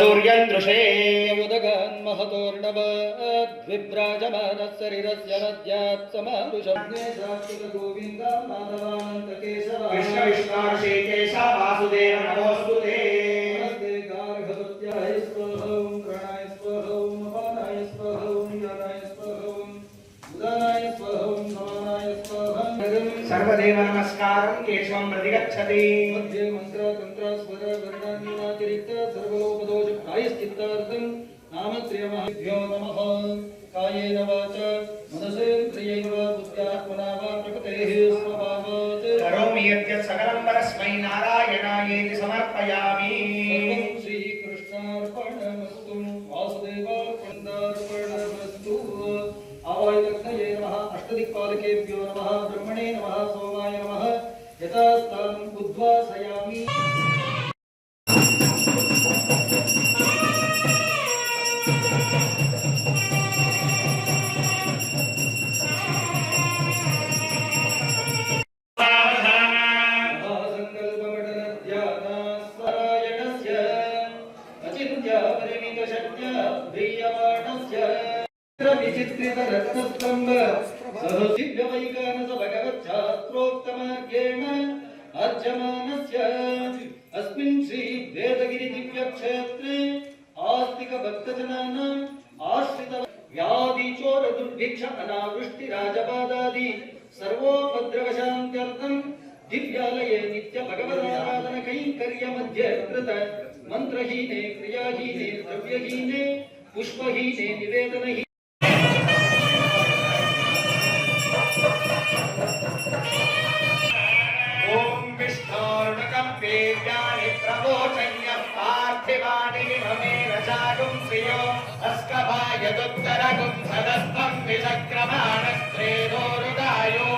सूर्यं दृशे उदगान्महतोर्णवद्विभ्राजमानः शरीरस्य नद्यात् समारुषज्ञे गोविन्द माधवानन्दकेशव कृष्ण विष्णार्षेकेश वासुदेव नमोऽस्तु ते नमस्ते गार्हपत्याय स्वहं प्राणाय स्वहं अपानाय स्वहं सर्वदेव नमस्कारं केशवं प्रतिगच्छति मध्ये मन्त्र तन्त्र स्वर वर्णान्युनातिरिक्त सर्वलोपदोष प्रायश्चित्तार्थं नामत्रयमहाभ्यो नमः कायेन वाच मनसेन्द्रियैव बुद्ध्यात्मना वा प्रकृतेः स्वभावात् करोमि यद्यत् सकलं परस्मै नारायणायेति समर्पयामि अष्टदिक्पालकेभ्यो नमः ब्रह्मणे नमः सोमाय नमः यथास्थानं उद्वासयामि महासङ्कल्पमण्डलध्यानास्वरायणस्य अचिन्त्यापरिमितशक्त्या ध्रियमाणस्य विचित्रितरत्नस्तम्भ सहसिव्यवैकानसभगवच्छास्त्रोक्तमार्गेण अर्जमानस्य अस्मिन् श्रीवेदगिरिदिव्यक्षेत्रे आस्तिकभक्तजनानाम् आश्रित व्याधिचोरदुर्भिक्ष अनावृष्टिराजपादादि सर्वोपद्रवशान्त्यर्थम् दिव्यालये नित्यभगवदाराधनकैङ्कर्यमध्ये कृत मन्त्रहीने, क्रियाहीने, द्रव्यहीने, पुष्पहीने, निवेदनहीने। श्रियो अस्कभायदुत्तरगुंसदस्तं विचक्रमाणस्त्रेदोरुगायो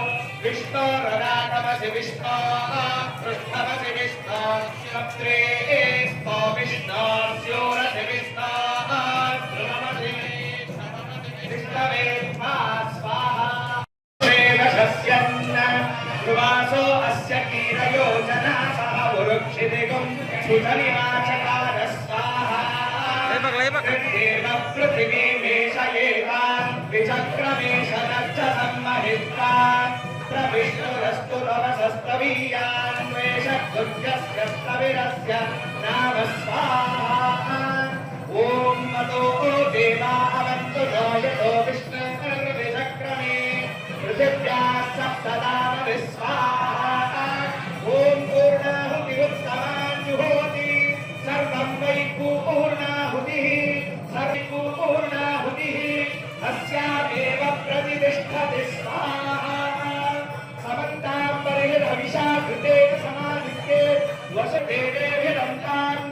विष्णोरराटमसि विष्णो पृष्ठमसि विष्णो सप्त्रे स्तो विष्णोर्स्योरसि विष्णो ध्रुवमसि विष्णवे स्वाहा शेषस्यन्न ध्रुवासो अस्य कीरयोजना सह उरुक्षिदिगुं सुधनिवाचकार पृथिवीमेष एता विचक्रमीषहिता प्रविष्णुरस्तु नवसस्तवीयान् बुद्ध्यस्य स्तविरस्य नाम स्वाहा। समन्ताम्बरैर्हविषा कृतेन समादित्ये वसुदेवेभिरन्तां